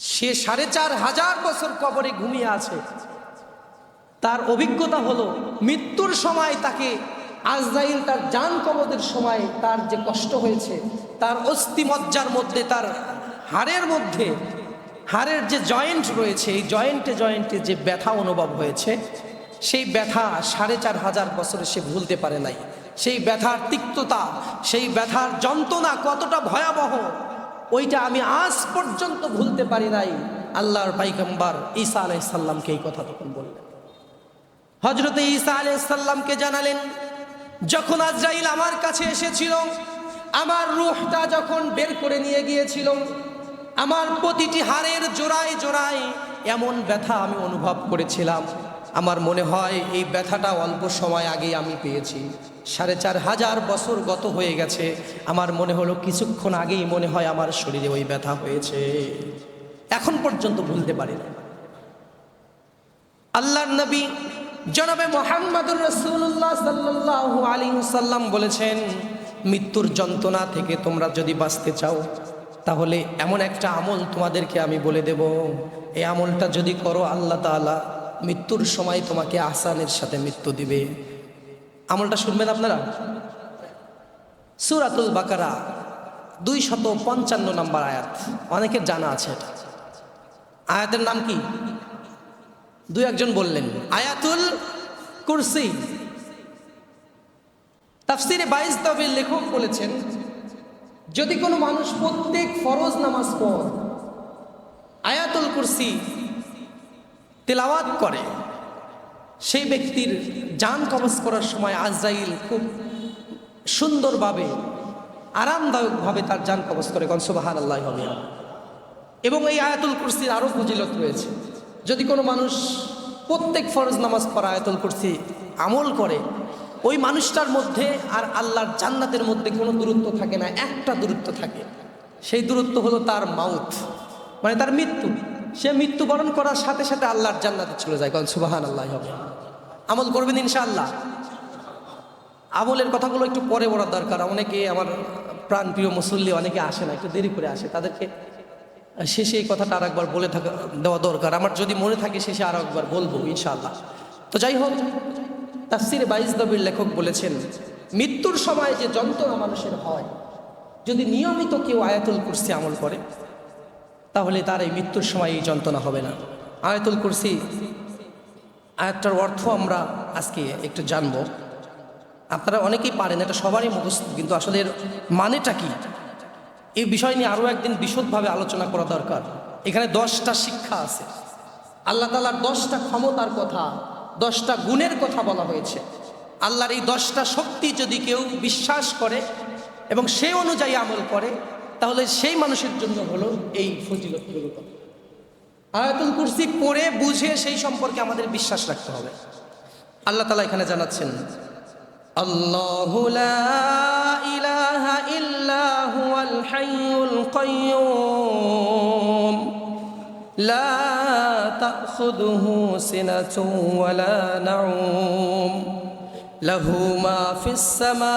সে সাড়ে চার হাজার বছর কবরে ঘুমিয়ে আছে। তার অভিজ্ঞতা হলো, মৃত্যুর সময় তাকে আজরাইল তার যান কবদের সময় তার যে কষ্ট হয়েছে, তার অস্থি মজ্জার মধ্যে, তার হাড়ের মধ্যে, হাড়ের যে জয়েন্ট রয়েছে, এই জয়েন্টে জয়েন্টে যে ব্যথা অনুভব হয়েছে, সেই ব্যথা সাড়ে চার হাজার বছরে সে ভুলতে পারে নাই। সেই ব্যথার তিক্ততা, সেই ব্যথার যন্ত্রণা কতটা ভয়াবহ ওইটা আমি আজ পর্যন্ত ভুলতে পারি নাই। আল্লাহর পাইকাম্বার ঈসা আলাইসাল্লামকে এই কথা তখন বললেন। হজরতে ঈসা আলাইসাল্লামকে জানালেন, যখন আজরাইল আমার কাছে এসেছিল, আমার রুহটা যখন বের করে নিয়ে গিয়েছিল, আমার প্রতিটি হাড়ের জোড়ায় জোড়ায় এমন ব্যথা আমি অনুভব করেছিলাম। আমার মনে হয় এই ব্যথাটা অল্প সময় আগে আমি পেয়েছি। সাড়ে চার হাজার বছর গত হয়ে গেছে। আমার মনে হলো কিছুক্ষণ আগেই মনে হয় আমার শরীরে ওই ব্যথা হয়েছে। এখন পর্যন্ত ভুলতে পারি না আল্লাহর নবী জনাবে মোহাম্মদুর রসুল্লাহ সাল্লাহ আলী বলেছেন, মৃত্যুর যন্ত্রণা থেকে তোমরা যদি বাঁচতে চাও, তাহলে এমন একটা আমল তোমাদেরকে আমি বলে দেব। এই আমলটা যদি করো আল্লাহ তাআলা মৃত্যুর সময় তোমাকে আসানের সাথে মৃত্যু দিবে। আমলটা শুনবেন আপনারা? সুরাতুল বাকারা দুই শত পঞ্চান্ন নম্বর আয়াত। অনেকের জানা আছে এটা। আয়াতের নাম কি? দুই একজন বললেন, আয়াতুল কুরসি। তাফসিরে বাইশ তবের লেখক বলেছেন, যদি কোনো মানুষ প্রত্যেক ফরজ নামাজ পড়, আয়াতুল কুরসি তেলাওয়াত করে। সেই ব্যক্তির যান কবজ করার সময় আজরাইল খুব সুন্দরভাবে, আরামদায়কভাবে তার যান কবজ করে। কনসবাহান আল্লাহ এবং এই আয়াতুল কুরসির আরও ফজিলত রয়েছে। যদি কোনো মানুষ প্রত্যেক ফরজ নামাজ পড়া আয়াতুল কুরসি আমল করে, ওই মানুষটার মধ্যে আর আল্লাহর জান্নাতের মধ্যে কোনো দূরত্ব থাকে না, একটা দূরত্ব থাকে। সেই দূরত্ব হলো তার মাউথ মানে তার মৃত্যু। সে মৃত্যুবরণ করার সাথে সাথে আল্লাহর জান্নাতে চলে যায়। কারণ সুবাহান আল্লাহ হবে। আমল করবেন ইনশাআল্লাহ। আমলের কথাগুলো একটু পরে বলার দরকার। অনেকে আমার প্রাণপ্রিয় মুসল্লি, অনেকে আসে না, একটু দেরি করে আসে। তাদেরকে শেষে এই কথাটা আর একবার বলে থাকা, দেওয়া দরকার। আমার যদি মনে থাকে শেষে আরও একবার বলব ইনশাআল্লাহ। তো যাই হোক, তাফসির বাইজ দবির লেখক বলেছেন, মৃত্যুর সময় যে যন্ত্রণা মানুষের হয়, যদি নিয়মিত কেউ আয়াতুল কুরসি আমল করে তাহলে তার এই মৃত্যুর সময় এই যন্ত্রণা হবে না। আয়াতুল কুরসি, আয়াতটার অর্থ আমরা আজকে একটু জানব। আপনারা অনেকেই পারেন, এটা সবারই মুখস্থ, কিন্তু আসলে এর মানেটা কি? এই বিষয় নিয়ে আরও একদিন বিশদভাবে আলোচনা করা দরকার। এখানে দশটা শিক্ষা আছে। আল্লাহ তালার দশটা ক্ষমতার কথা, দশটা গুণের কথা বলা হয়েছে। আল্লাহর এই দশটা শক্তি যদি কেউ বিশ্বাস করে এবং সে অনুযায়ী আমল করে তাহলে সেই মানুষের জন্য হলো এই ফজিলত আয়াতুল কুরসি পড়ে বুঝে সেই সম্পর্কে আমাদের বিশ্বাস রাখতে হবে। আল্লাহ তালা এখানে জানাচ্ছেন, আল্লাহ ইলাহা লা লাহু মা ফিস মা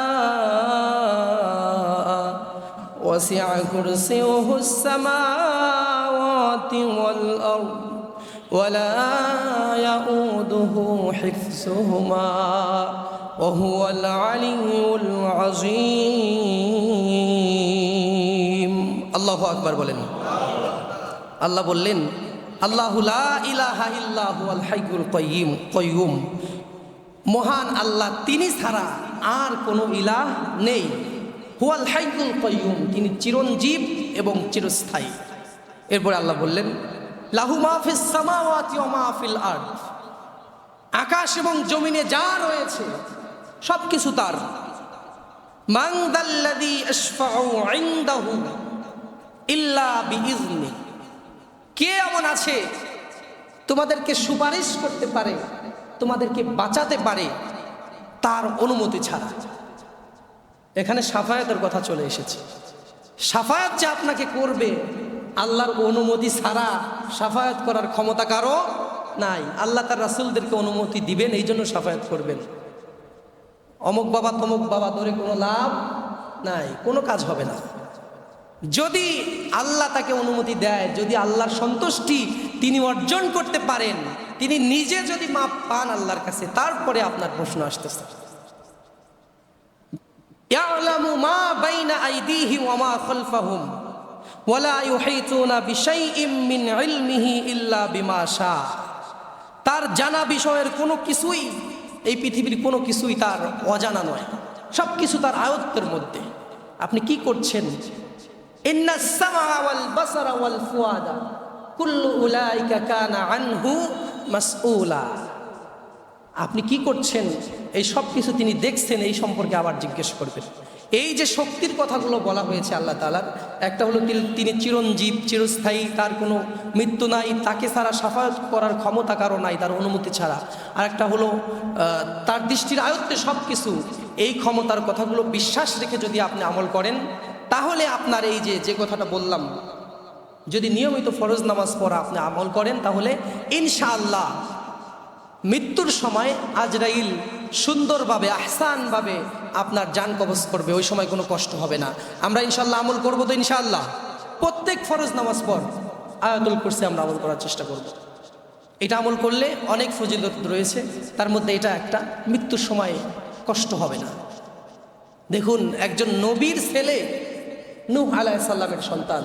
وسع كرسيه السماوات والأرض ولا يؤوده حفظهما وهو العلي العظيم আল্লাহ আকবার বলেন আল্লাহ বললেন আল্লাহ ইলাহা ইল্লাহু আল হাইয়ুল কাইয়্যুম কাইয়্যুম মহান আল্লাহ তিনি ছাড়া আর কোনো ইলাহ নেই হুয়াল হাইকুল কাইয়্যুম তিনি চিরঞ্জীব এবং চিরস্থায়ী। এরপরে আল্লাহ বললেন, লাহু মাহফিস সামাওয়াতি ওয়া মাহফিল আকাশ এবং জমিনে যা রয়েছে সব কিছু তার কে এমন আছে, তোমাদেরকে সুপারিশ করতে পারে, তোমাদেরকে বাঁচাতে পারে, তার অনুমতি ছাড়া। এখানে সাফায়াতের কথা চলে এসেছে। সাফায়াত যে আপনাকে করবে, আল্লাহর অনুমতি ছাড়া সাফায়াত করার ক্ষমতা কারও নাই। আল্লাহ তার রাসুলদেরকে অনুমতি দিবেন, এই জন্য সাফায়াত করবেন। অমুক বাবা, তমুক বাবা, ধরে কোনো লাভ নাই, কোনো কাজ হবে না। যদি আল্লাহ তাকে অনুমতি দেয়, যদি আল্লাহর সন্তুষ্টি তিনি অর্জন করতে পারেন, তিনি নিজে যদি মাপ পান আল্লাহর কাছে, তারপরে আপনার প্রশ্ন আসতেছে। ওয়া মা ইল্লা বিমা তার জানা বিষয়ের কোনো কিছুই এই পৃথিবীর কোনো কিছুই তার অজানা নয়। সব কিছু তার আয়ত্তের মধ্যে। আপনি কি করছেন? আপনি কি করছেন? এই সব কিছু তিনি দেখছেন, এই সম্পর্কে আবার জিজ্ঞেস করবেন। এই যে শক্তির কথাগুলো বলা হয়েছে আল্লাহ তালার একটা হলো তিনি- চিরঞ্জীব, চিরস্থায়ী, তার কোনো মৃত্যু নাই, তাকে ছাড়া সাফায়ত করার ক্ষমতা কারও নাই, তার অনুমতি ছাড়া। আর একটা হলো তার দৃষ্টির আয়ত্তে সব কিছু এই ক্ষমতার কথাগুলো বিশ্বাস রেখে যদি আপনি আমল করেন, তাহলে আপনার এই যে যে কথাটা বললাম, যদি নিয়মিত ফরজ নামাজ পড়া আপনি আমল করেন, তাহলে ইনশাআল্লাহ মৃত্যুর সময় আজরাইল সুন্দরভাবে, আহসানভাবে আপনার যান কবজ করবে, ওই সময় কোনো কষ্ট হবে না। আমরা ইনশাল্লাহ আমল করব তো ইনশাআল্লাহ। প্রত্যেক ফরজ নামাজ পর আয়াতুল কুরসি আমরা আমল করার চেষ্টা করব। এটা আমল করলে অনেক ফজিলত রয়েছে, তার মধ্যে এটা একটা, মৃত্যুর সময় কষ্ট হবে না। দেখুন, একজন নবীর ছেলে, নূহ আলাইসাল্লামের সন্তান,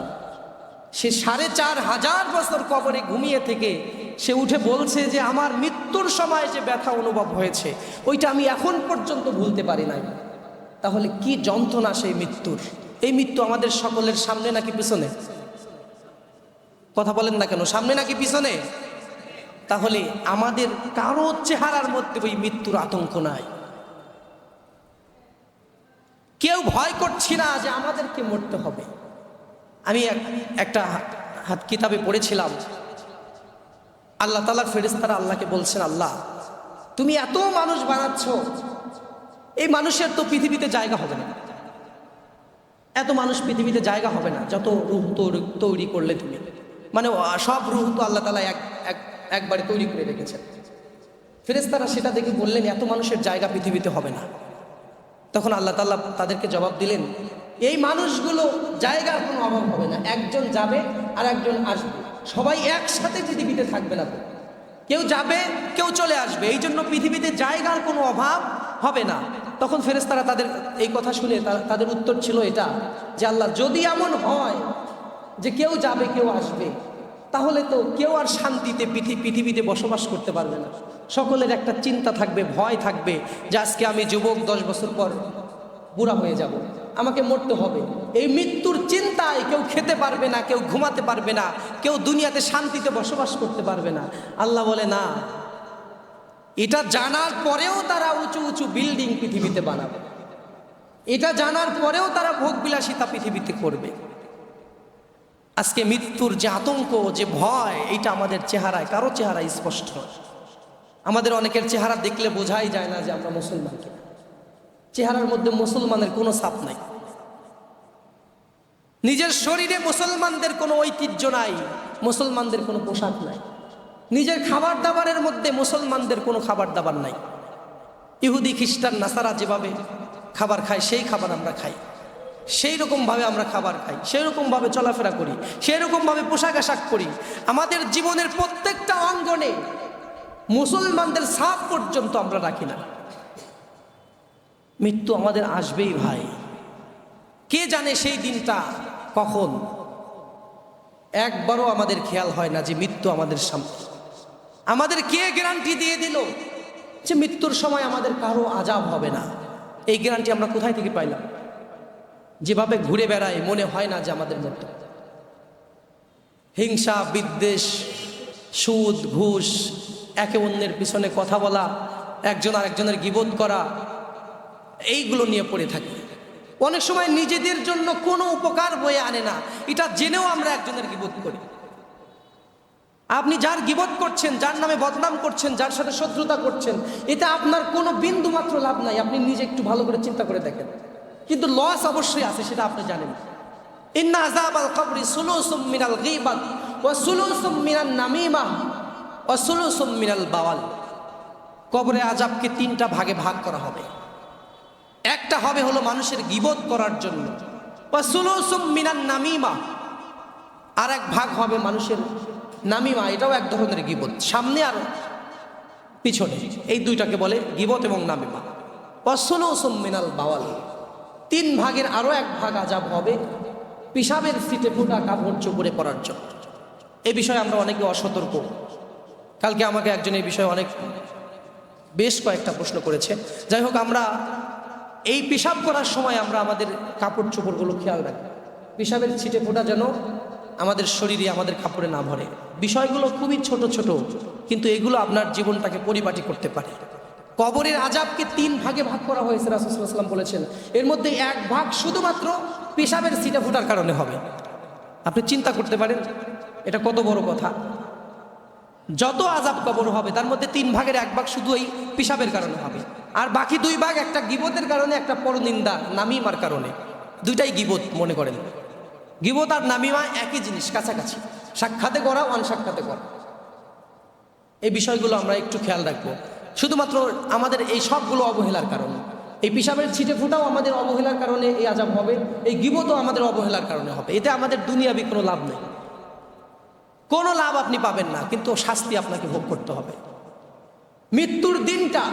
সে সাড়ে চার হাজার বছর কবরে ঘুমিয়ে থেকে সে উঠে বলছে যে, আমার মৃত্যুর সময় যে ব্যথা অনুভব হয়েছে, ওইটা আমি এখন পর্যন্ত ভুলতে পারি নাই। তাহলে কি যন্ত্রণা সেই মৃত্যুর? এই মৃত্যু আমাদের সকলের সামনে নাকি পিছনে? কথা বলেন না কেন, সামনে নাকি পিছনে? তাহলে আমাদের কারও চেহারার মধ্যে ওই মৃত্যুর আতঙ্ক নাই। কেউ ভয় করছি না যে আমাদেরকে মরতে হবে। আমি এক- একটা হাত কিতাবে পড়েছিলাম আল্লাহ তালার ফেরেস্তারা আল্লাহকে বলছেন, আল্লাহ, তুমি এত মানুষ বানাচ্ছ, এই মানুষের তো পৃথিবীতে জায়গা হবে না। এত মানুষ পৃথিবীতে জায়গা হবে না, যত রুহ তৈরি- করলে তুমি। মানে সব রুহ তো আল্লাহ তালা এক এক, একবারে তৈরি করে রেখেছেন। ফেরেস্তারা সেটা দেখে বললেন, এত মানুষের জায়গা পৃথিবীতে হবে না। তখন আল্লাহ তাল্লাহ তাদেরকে জবাব দিলেন, এই মানুষগুলো জায়গার কোনো অভাব হবে না। একজন যাবে আর একজন আসবে। সবাই একসাথে পৃথিবীতে থাকবে না কেউ যাবে, কেউ চলে আসবে। এই জন্য পৃথিবীতে জায়গার কোনো অভাব হবে না। তখন ফেরেস্তারা তাদের এই কথা শুনে তাদের উত্তর ছিল এটা, যে আল্লাহ যদি এমন হয় যে কেউ যাবে, কেউ আসবে, তাহলে তো কেউ আর শান্তিতে পৃথিবীতে বসবাস করতে পারবে না। সকলের একটা চিন্তা থাকবে, ভয় থাকবে যে আজকে আমি যুবক, দশ বছর পর বুড়া হয়ে যাব। আমাকে মরতে হবে। এই মৃত্যুর চিন্তায় কেউ খেতে পারবে না, কেউ ঘুমাতে পারবে না, কেউ দুনিয়াতে শান্তিতে বসবাস করতে পারবে না। আল্লাহ বলে, না, এটা জানার পরেও তারা উঁচু উঁচু বিল্ডিং পৃথিবীতে বানাবে। এটা জানার পরেও তারা ভোগবিলাসিতা পৃথিবীতে করবে। আজকে মৃত্যুর যে আতঙ্ক, যে ভয় এটা আমাদের চেহারায়, কারও চেহারায় স্পষ্ট আমাদের অনেকের চেহারা দেখলে বোঝাই যায় না যে আমরা মুসলমান কিনা। চেহারার মধ্যে মুসলমানের কোনো ছাপ নাই। নিজের শরীরে মুসলমানদের কোনো ঐতিহ্য নাই, মুসলমানদের কোনো পোশাক নাই। নিজের খাবার দাবারের মধ্যে মুসলমানদের কোনো খাবার দাবার নাই। ইহুদি, খ্রিস্টান, নাসারা যেভাবে খাবার খায়, সেই খাবার আমরা খাই। সেই রকমভাবে আমরা খাবার খাই সেই রকমভাবে চলাফেরা করি সেই রকমভাবে পোশাক আশাক করি আমাদের জীবনের প্রত্যেকটা অঙ্গনে মুসলমানদের সাপ পর্যন্ত আমরা রাখি না। মৃত্যু আমাদের আসবেই ভাই। কে জানে সেই দিনটা কখন? একবারও আমাদের খেয়াল হয় না যে মৃত্যু আমাদের সামনে। আমাদের কে গ্যারান্টি দিয়ে দিল যে মৃত্যুর সময় আমাদের কারও আজাব হবে না? এই গ্যারান্টি আমরা কোথায় থেকে পাইলাম? যেভাবে ঘুরে বেড়াই মনে হয় না যে আমাদের মৃত্যু হিংসা, বিদ্বেষ, সুদ, ঘুষ, একে অন্যের পিছনে কথা বলা, একজন আরেকজনের গিবোধ করা, এইগুলো নিয়ে পড়ে থাকি। অনেক সময় নিজেদের জন্য কোনো উপকার বয়ে আনে না। এটা জেনেও আমরা একজনের গিবোধ করি। আপনি যার গিবত করছেন, যার নামে বদনাম করছেন, যার সাথে শত্রুতা করছেন, এতে আপনার কোনো বিন্দু মাত্র লাভ নাই। আপনি নিজে একটু ভালো করে চিন্তা করে দেখেন। কিন্তু লস অবশ্যই আছে, সেটা আপনি জানেন। ইন্না আযাব আল কবরি সুলুসুম মিনাল গীবাত ওয়া সুলুসুম মিনান নামিমা ওয়া সুলুসুম মিনাল বাওয়াল। কবরে আজাবকে তিনটা ভাগে ভাগ করা হবে। একটা হবে হলো মানুষের গিবত করার জন্য। মিনান নামিমা। আর এক ভাগ হবে মানুষের নামিমা, এটাও এক ধরনের গিবত। সামনে আর পিছনে, এই দুইটাকে বলে গিবত এবং নামিমা। ওয়াসুলুসুম মিনাল বাওয়াল। তিন ভাগের আরও এক ভাগ আজাব হবে পিসাবের সিটে ফোটা কাপড় চোপড়ে পড়ার জন্য। এই বিষয়ে আমরা অনেকে অসতর্ক। কালকে আমাকে একজন এই বিষয়ে অনেক, বেশ কয়েকটা প্রশ্ন করেছে। যাই হোক, আমরা এই পেশাব করার সময় আমরা আমাদের কাপড় চোপড়গুলো খেয়াল রাখি। পেশাবের ছিটে ফোটা যেন আমাদের শরীরে, আমাদের কাপড়ে না ভরে। বিষয়গুলো খুবই ছোট ছোট, কিন্তু এগুলো আপনার জীবনটাকে পরিপাটি করতে পারে। কবরের আজাবকে তিন ভাগে ভাগ করা হয়েছে রাসুসাল্লাম বলেছেন। এর মধ্যে এক ভাগ শুধুমাত্র পেশাবের ছিটে ফোটার কারণে হবে। আপনি চিন্তা করতে পারেন, এটা কত বড় কথা। যত আজাব কবর হবে, তার মধ্যে তিন ভাগের এক ভাগ শুধু এই পিসাবের কারণে হবে। আর বাকি দুই ভাগ একটা গিবতের কারণে, একটা পরনিন্দা নামিমার কারণে। দুইটাই গিবত, মনে করেন। গিবত আর নামিমা একই জিনিস, কাছাকাছি। সাক্ষাতে করা, অনসাক্ষাতে করা। এই বিষয়গুলো আমরা একটু খেয়াল রাখব। শুধুমাত্র আমাদের এই সবগুলো অবহেলার কারণে। এই পিসাবের ছিটে ফোটাও আমাদের অবহেলার কারণে এই আজাব হবে, এই গিবতও আমাদের অবহেলার কারণে হবে। এতে আমাদের দুনিয়াবি কোনো লাভ নেই। কোনো লাভ আপনি পাবেন না, কিন্তু শাস্তি আপনাকে ভোগ করতে হবে। মৃত্যুর দিনটা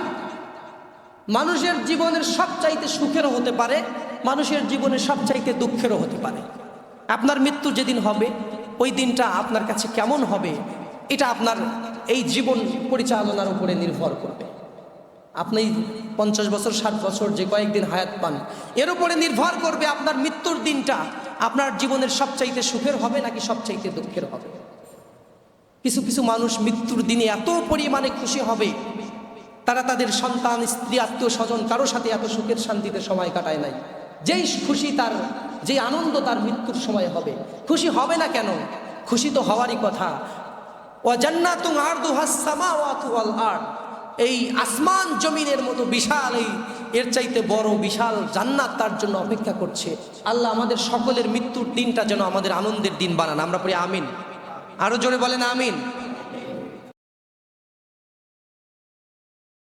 মানুষের জীবনের সবচাইতে সুখেরও হতে পারে, মানুষের জীবনের সবচাইতে দুঃখেরও হতে পারে। আপনার মৃত্যু যেদিন হবে, ওই দিনটা আপনার কাছে কেমন হবে, এটা আপনার এই জীবন পরিচালনার উপরে নির্ভর করবে। আপনি পঞ্চাশ বছর, ষাট বছর, যে কয়েকদিন হায়াত পান, এর উপরে নির্ভর করবে আপনার মৃত্যুর দিনটা। আপনার জীবনের সবচাইতে সুখের হবে নাকি সবচাইতে দুঃখের হবে? কিছু কিছু মানুষ মৃত্যুর দিনে এত পরিমাণে খুশি হবে। তারা তাদের সন্তান, স্ত্রী, আত্মীয় স্বজন কারোর সাথে এত সুখের শান্তিতে সময় কাটায় নাই। যেই খুশি তার যে আনন্দ তার মৃত্যুর সময় হবে। খুশি হবে না কেন? খুশি তো হওয়ারই কথা। ও জান্নাতুং আরদু হাসামাওয়াতু ওয়াল আরদ। এই আসমান জমিনের মতো বিশাল এই, এর চাইতে বড় বিশাল জান্নাত তার জন্য অপেক্ষা করছে। আল্লাহ আমাদের সকলের মৃত্যুর দিনটা যেন আমাদের আনন্দের দিন বানান। আমরা পড়ি আমিন। আরও জোরে বলেন আমিন।